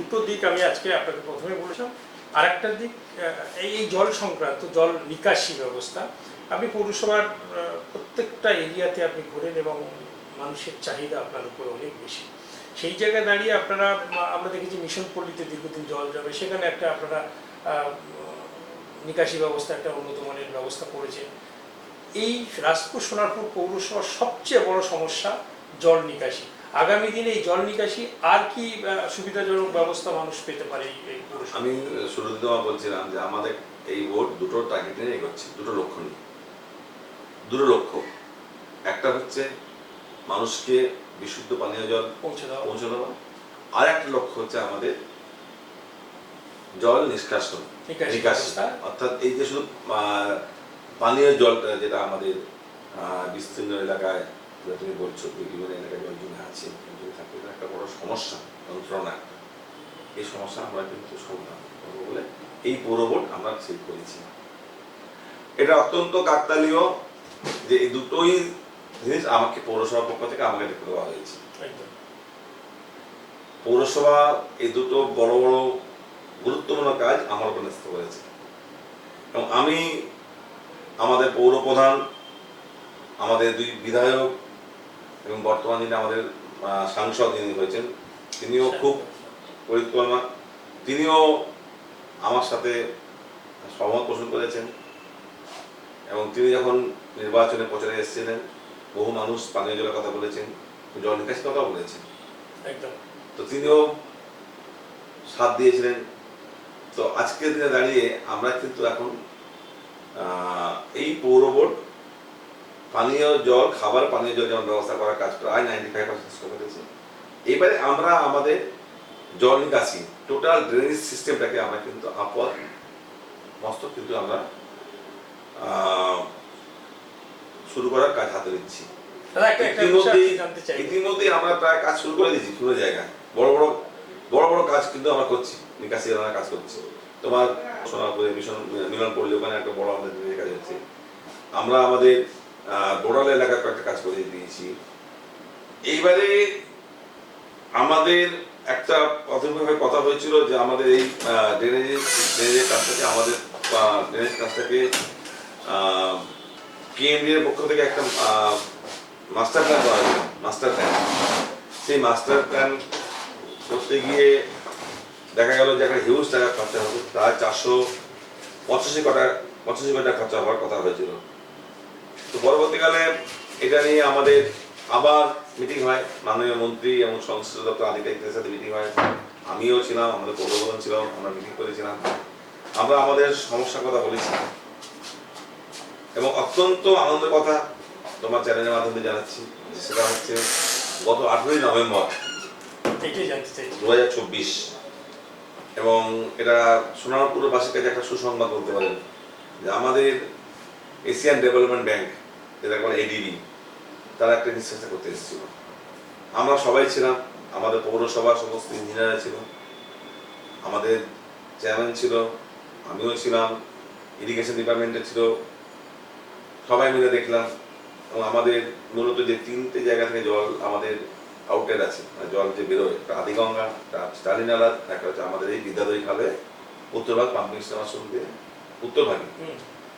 দুটো দিক আমি আজকে আপনাকে প্রথমে বলেছিলাম। আর একটা দিক এই জল সংক্রান্ত, জল নিকাশি ব্যবস্থা, আপনি পৌরসভার প্রত্যেকটা এরিয়াতে আপনি ঘোরেন এবং মানুষের চাহিদা আপনার উপরে অনেক বেশি। সেই জায়গায় দাঁড়িয়ে আপনারা, আমরা দেখেছি মিশন পল্লীতে দীর্ঘদিন জল যাবে, সেখানে একটা আপনারা নিকাশি ব্যবস্থা, একটা উন্নত মানের ব্যবস্থা করেছে। এই রাজপুর সোনারপুর পৌরসভার সবচেয়ে বড় সমস্যা জল নিকাশি। আগামী দিনে এই জল নিকাশি আর কি সুবিধাজনক ব্যবস্থা মানুষ পেতে পারে আমি শুরুতে বলছিলাম যে আমাদের এই ভোট দুটো টার্গেট নিয়ে এগোচ্ছে দুটো লক্ষ্য নিয়ে। দুটো লক্ষ্য। একটা হচ্ছে মানুষকে বিশুদ্ধ পানীয় জল পৌঁছে দেওয়া। পৌঁছে দেওয়া। আর একটা লক্ষ্য হচ্ছে আমাদের জল নিষ্কাশন। নিকাশি। অর্থাৎ এই যে শুধু আহ, পানীয় জলটা যেটা আমাদের আহ, বিস্তীর্ণ এলাকায় যেটা তুমি বলছো বিভিন্ন এলাকায় জমে আছে জমে থাকলে একটা বড় সমস্যা যন্ত্রণা। এই সমস্যা আমরা কিন্তু সমাধান করব বলে এই পৌর আমরা সেট করেছি। এটা অত্যন্ত কাকতালীয় যে এই দুটোই জিনিস আমাকে পৌরসভার পক্ষ থেকে আমাকে দেখতে দেওয়া হয়েছে। পৌরসভা এই দুটো বড় বড় গুরুত্বপূর্ণ কাজ আমার উপর ন্যস্ত করেছে। এবং আমি আমাদের পৌর প্রধান আমাদের দুই বিধায়ক এবং বর্তমান যিনি আমাদের সাংসদ যিনি হয়েছেন তিনিও খুব পরিক্রমা তিনিও আমার সাথে সহমত পোষণ করেছেন। এবং তিনি যখন নির্বাচনে প্রচারে এসেছিলেন বহু মানুষ পানীয় জলের কথা বলেছেন জল নিকাশি কথা বলেছেন। তো তিনিও সাথ দিয়েছিলেন। তো আজকের দিনে দাঁড়িয়ে আমরা কিন্তু এখন এই পৌর বোর্ড পানীয় জল খাবার পানীয় জল যেমন ব্যবস্থা করার কাজ প্রায় নাইনটি ফাইভ পার্সেন্ট করেছে এবারে আমরা আমাদের জল নিকাশি টোটাল ড্রেনেজ সিস্টেমটাকে আমরা কিন্তু আপদ মস্তক কিন্তু আমরা শুরু করার কাজ হাতে নিচ্ছি। ইতিমধ্যে আমরা প্রায় কাজ শুরু করে দিয়েছি বিভিন্ন জায়গায় বড় বড় বড় বড় কাজ কিন্তু আমরা করছি নিকাশি আমরা কাজ করছি। তোমার সোনারপুরে মিশন মিলন পড়লে ওখানে একটা বড় আমাদের কাজ হচ্ছে। আমরা আমাদের বোড়াল এলাকার কয়েকটা কাজ করে দিয়েছি। এইবারে আমাদের একটা প্রাথমিকভাবে কথা হয়েছিল যে আমাদের এই ড্রেনেজের ড্রেনেজের কাজটাকে আমাদের ড্রেনেজ কাজটাকে কেএমডি এর পক্ষ থেকে একটা মাস্টার প্ল্যান করা হয়েছিল মাস্টার প্ল্যান সেই মাস্টার প্ল্যান করতে গিয়ে দেখা গেল যে একটা হিউজ টাকা খরচা হবে প্রায় চারশো পঁচাশি কটা, পঁচাশি কোটি খরচা হওয়ার কথা হয়েছিল। তো পরবর্তীকালে এটা নিয়ে আমাদের আবার মিটিং হয়। মাননীয় মন্ত্রী এবং সংশ্লিষ্ট দপ্তর আধিকারিকদের সাথে মিটিং হয়। আমিও ছিলাম আমাদের পৌরপ্রধান ছিলাম আমরা মিটিং করেছিলাম। আমরা আমাদের সমস্যার কথা বলেছি। এবং অত্যন্ত আনন্দের কথা তোমার চ্যানেলের মাধ্যমে জানাচ্ছি সেটা হচ্ছে গত আঠেরোই নভেম্বর দু হাজার চব্বিশ। এবং এটা সোনারপুরবাসীর কাছে একটা সুসংবাদ বলতে পারেন যে আমাদের এশিয়ান ডেভেলপমেন্ট ব্যাংক যেটা বলে এডিবি তারা একটা নিঃশ্বাসটা করতে এসেছিল। আমরা সবাই ছিলাম আমাদের পৌরসভার সমস্ত ইঞ্জিনিয়াররা ছিল। আমাদের চেয়ারম্যান ছিল আমিও ছিলাম ইরিগেশন ডিপার্টমেন্টে ছিল। সবাই মিলে দেখলাম এবং আমাদের মূলত যে তিনটে জায়গা থেকে জল আমাদের আউটলেট আছে মানে জল যে বেরোয় একটা আদিগঙ্গা একটা স্টালিন নালা একটা হচ্ছে আমাদের এই বিদ্যাধরী খালে উত্তরভাগ পাম্পিং স্টেশন দিয়ে উত্তরভাগে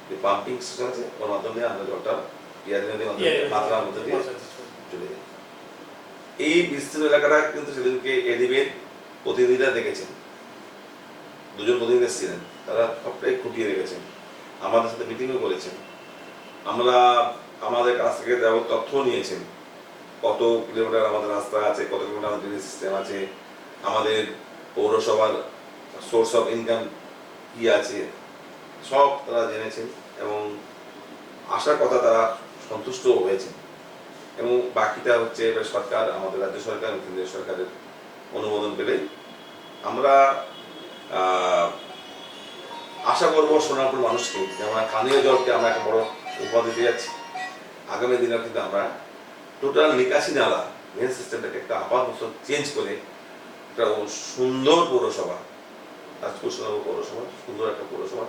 যে পাম্পিং স্টেশন আছে ওর মাধ্যমে আমরা জলটা পিয়াজ নদীর মাধ্যমে মধ্যে দিয়ে চলে যায় এই বিস্তীর্ণ এলাকাটা কিন্তু সেদিনকে এডিবের প্রতিনিধিরা দেখেছেন। দুজন প্রতিনিধি এসেছিলেন তারা সবটাই খুঁটিয়ে রেখেছেন। আমাদের সাথে মিটিংও করেছেন। আমরা আমাদের কাছ থেকে দেওয়া তথ্য নিয়েছেন। কত কিলোমিটার আমাদের রাস্তা আছে কত কিলোমিটার আমাদের ড্রেনেজ সিস্টেম আছে আমাদের পৌরসভার সোর্স অফ ইনকাম কি আছে সব তারা জেনেছেন এবং আশার কথা তারা সন্তুষ্ট হয়েছেন। এবং বাকিটা হচ্ছে এবার সরকার, আমাদের রাজ্য সরকার এবং কেন্দ্রীয় সরকারের অনুমোদন পেলে আমরা আশা করব সোনারপুর মানুষকে যে আমরা পানীয় জলকে আমরা একটা বড় উপহার দিতে যাচ্ছি। আগামী দিনে কিন্তু আমরা টোটাল নিকাশি নালা মেন সিস্টেমটাকে একটা আপাত চেঞ্জ করে একটা সুন্দর পৌরসভা, রাজপুর সোনারপুর পৌরসভা, সুন্দর একটা পৌরসভা,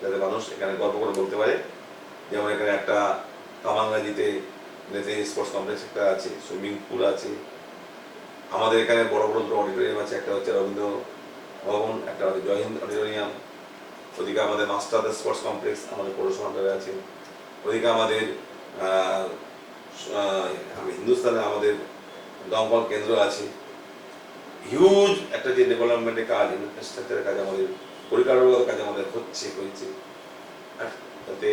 যাতে মানুষ এখানে গর্ব করে বলতে পারে। যেমন এখানে একটা কামাঙ্গাজিতে নেতে স্পোর্টস কমপ্লেক্স একটা আছে, সুইমিং পুল আছে। আমাদের এখানে বড় বড় দুটো অডিটোরিয়াম আছে, একটা হচ্ছে রবীন্দ্র ভবন, একটা হচ্ছে জয়হিন্দ অডিটোরিয়াম। ওদিকে আমাদের মাস্টারদের স্পোর্টস কমপ্লেক্স আমাদের পৌরসভা আন্ডারে আছে। ওদিকে আমাদের হিন্দুস্তানে আমাদের দমকল কেন্দ্র আছে। হিউজ একটা যে ডেভেলপমেন্টের কাজ ইনফ্রাস্ট্রাকচারের কাজ আমাদের, পরিকাঠামোগত কাজ আমাদের হচ্ছে, হয়েছে। আর তাতে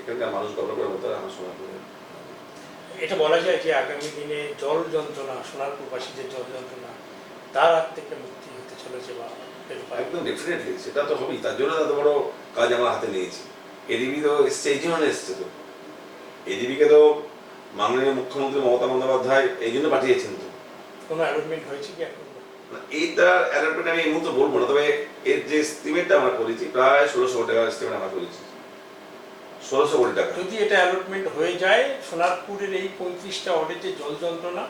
এখানকার মানুষ গর্ব করে বলতে আমার সময় করে এটা বলা যায় যে আগামী দিনে জল যন্ত্রণা সোনারপুরবাসীদের জল যন্ত্রণা তার হাত থেকে মুক্তি হতে চলেছে বা। একদম ডেফিনেটলি সেটা তো হবেই। তার জন্য এত বড় কাজ আমার হাতে নিয়েছি। এডিবি তো এসছে এই জন্য এসছে তো। এডিবিকে তো মাননীয় মুখ্যমন্ত্রী মমতা বন্দ্যোপাধ্যায় এই জন্য পাঠিয়েছেন তো। কোনো অ্যালটমেন্ট হয়েছে কি এখন? এইটা অ্যালার্টমেন্ট আমি এই মুহূর্তে বলব না তবে এর যে এস্টিমেটটা আমরা করেছি প্রায় ষোলোশো টাকার এস্টিমেট আমরা করেছি। ষোলোশো কোটি টাকা। যদি এটা অ্যালটমেন্ট হয়ে যায় সোনারপুরের এই পঁয়ত্রিশটা ওয়ার্ডের জল যন্ত্রণা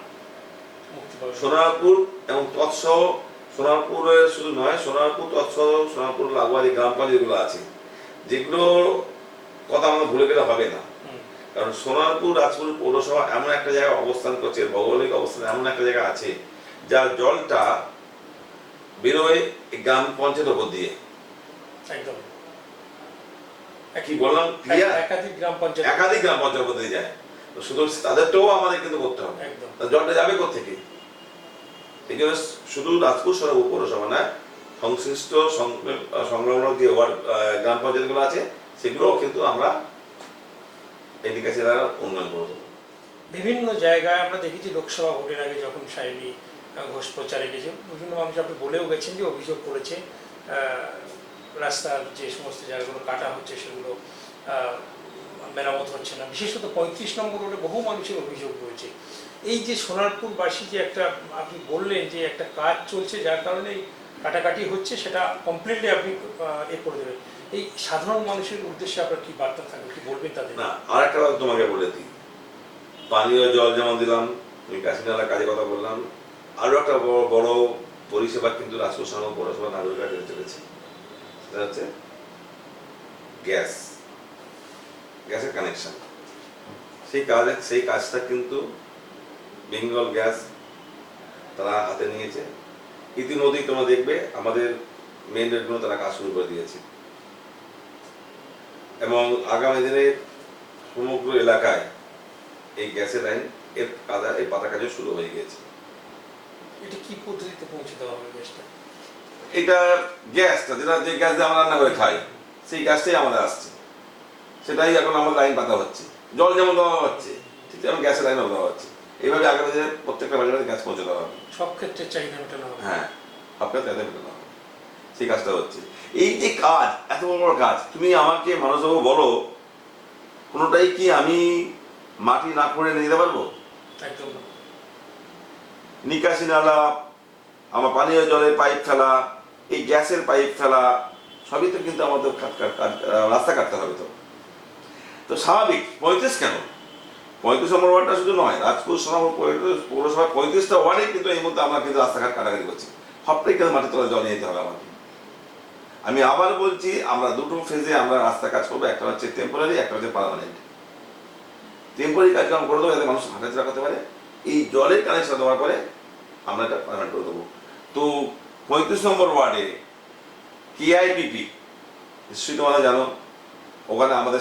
মুক্তি পাবে। সোনারপুর এবং তৎসহ সোনারপুরে শুধু নয় সোনারপুর তৎসহ সোনারপুর লাগোয়া যে গ্রাম পঞ্চায়েতগুলো আছে। যেগুলো কথা আমরা ভুলে গেলে হবে না। কারণ সোনারপুর রাজপুর পৌরসভা এমন একটা জায়গায় অবস্থান করছে ভৌগোলিক অবস্থান এমন একটা জায়গা আছে যার জলটা বেরোয় গ্রাম পঞ্চায়েত ওপর দিয়ে। একদম। কি বললাম? একাধিক গ্রাম পঞ্চায়েত একাধিক গ্রাম পঞ্চায়েত যায়। তো শুধু তাদেরটাও আমাদের কিন্তু করতে হবে। একদম। জলটা যাবে কোথেকে এই জন্য শুধু রাজপুর সরব পৌরসভা না সংশ্লিষ্ট সংলগ্ন যে ওয়ার্ড গ্রাম পঞ্চায়েতগুলো আছে সেগুলোও কিন্তু আমরা এদিকে সেটা উন্নয়ন করে দেবো বিভিন্ন জায়গায় আমরা দেখেছি লোকসভা ভোটের আগে যখন সাহেবী ঘোষ প্রচারে গেছে বিভিন্ন মানুষ আপনি বলেও গেছেন যে অভিযোগ করেছে রাস্তার যে সমস্ত জায়গাগুলো কাটা হচ্ছে সেগুলো মেরামত হচ্ছে না। বিশেষত পঁয়ত্রিশ নম্বর রোডে বহু মানুষের অভিযোগ রয়েছে। এই যে সোনারপুরবাসী যে একটা, আপনি বললেন যে একটা কাজ চলছে যার কারণে কাটাকাটি হচ্ছে, সেটা কমপ্লিটলি আপনি এ করে দেবেন। এই সাধারণ মানুষের উদ্দেশ্যে আপনার কি বার্তা থাকবে? কি বলবেন তাদের? না আর একটা কথা তোমাকে বলে দিই। পানীয় জল যেমন দিলাম, তুমি কাশিনালা কাজে কথা বললাম, আরও একটা বড় বড় পরিষেবা কিন্তু সংঘ পৌরসভা নাগরিকরা চলেছে। সেটা হচ্ছে গ্যাস, গ্যাসের কানেকশন সেই কাজে, সেই কাজটা কিন্তু বেঙ্গল গ্যাস তারা হাতে নিয়েছে। ইতিমধ্যেই তোমরা দেখবে আমাদের মেন রেটগুলো তারা কাজ শুরু করে দিয়েছে। এবং আগামী দিনে সমগ্র এলাকায় এই গ্যাসের লাইন, এর কাদা এই পাতা কাজও শুরু হয়ে গেছে এটা কি পদ্ধতিতে পৌঁছে দেওয়া হবে গ্যাসটা? এটা গ্যাসটা যেটা যে গ্যাস দিয়ে আমরা রান্না করে খাই সেই গ্যাসটাই আমাদের আসছে। সেটাই এখন আমাদের লাইন পাতা হচ্ছে। জল যেমন দেওয়া হচ্ছে ঠিক তেমন গ্যাসের লাইনও দেওয়া হচ্ছে। এইভাবে আগামী দিনে প্রত্যেকটা বাজারে গ্যাস পৌঁছে দেওয়া হবে। সব ক্ষেত্রে চাহিদা মেটানো হবে। হ্যাঁ আপনার তাতে মেটানো হবে। সেই কাজটা হচ্ছে। এই যে কাজ এত বড় বড় কাজ তুমি আমাকে মানুষবাবু বলো কোনোটাই কি আমি মাটি না করে নিয়ে যেতে পারব? একদম নিকাশি নালা আমার পানীয় জলের পাইপ ফেলা এই গ্যাসের পাইপ ফেলা সবই তো কিন্তু আমাদের রাস্তা কাটতে হবে তো। তো স্বাভাবিক, পঁয়ত্রিশ কেন? পঁয়ত্রিশ নম্বর ওয়ার্ডটা শুধু নয়, রাজপুর সোনাপুর পঁয়ত্রিশ, পৌরসভা পঁয়ত্রিশটা ওয়ার্ডে কিন্তু এই মুহূর্তে আমরা কিন্তু রাস্তাঘাট কাটাকাটি করছি। সবটাই কিন্তু মাটির তলায় জল নিয়ে হবে আমাকে। আমি আবার বলছি, আমরা দুটো ফেজে আমরা রাস্তা কাজ করব, একটা হচ্ছে টেম্পোরারি একটা হচ্ছে পার্মানেন্ট টেম্পোরারি কাজ কাম করে দেবো যাতে মানুষ হাঁটাচলা করতে পারে। এই জলের কানেকশন দেওয়ার পরে আমরা এটা পার্মানেন্ট করে দেবো। তো পঁয়ত্রিশ নম্বর ওয়ার্ডে কেআইপিপি নিশ্চয়ই তোমরা জানো ওখানে আমাদের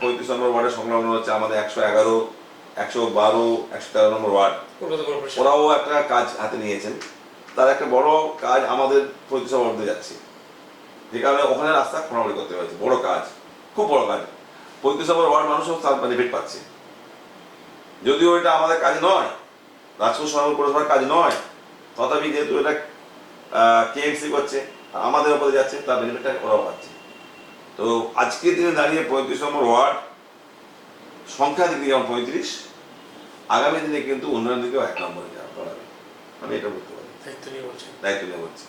পঁয়ত্রিশ নম্বর ওয়ার্ডের সংলগ্ন হচ্ছে আমাদের একশো এগারো একশো বারো একশো তেরো নম্বর ওয়ার্ড। ওরাও একটা কাজ হাতে নিয়েছেন। তার একটা বড় কাজ আমাদের পঁয়ত্রিশ নম্বর ওয়ার্ডে যাচ্ছে। যে কারণে ওখানে রাস্তা খোঁড়াখুড়ি করতে হয়েছে। বড় কাজ খুব বড় কাজ। পঁয়ত্রিশ নম্বর ওয়ার্ড মানুষও তার বেনিফিট পাচ্ছে। যদিও এটা আমাদের কাজ নয় রাজপুর শহর পৌরসভার কাজ নয় তথাপি যেহেতু এটা কেএমসি করছে আমাদের উপরে যাচ্ছে তার বেনিফিটটা ওরাও পাচ্ছে। তো আজকের দিনে দাঁড়িয়ে পঁয়ত্রিশ নম্বর ওয়ার্ড সংখ্যা দিকে যেমন পঁয়ত্রিশ আগামী দিনে কিন্তু উন্নয়ন দিকেও এক নম্বরে যাওয়া করাবে আমি এটা বলতে পারি। দায়িত্ব নিয়ে বলছি দায়িত্ব নিয়ে বলছি।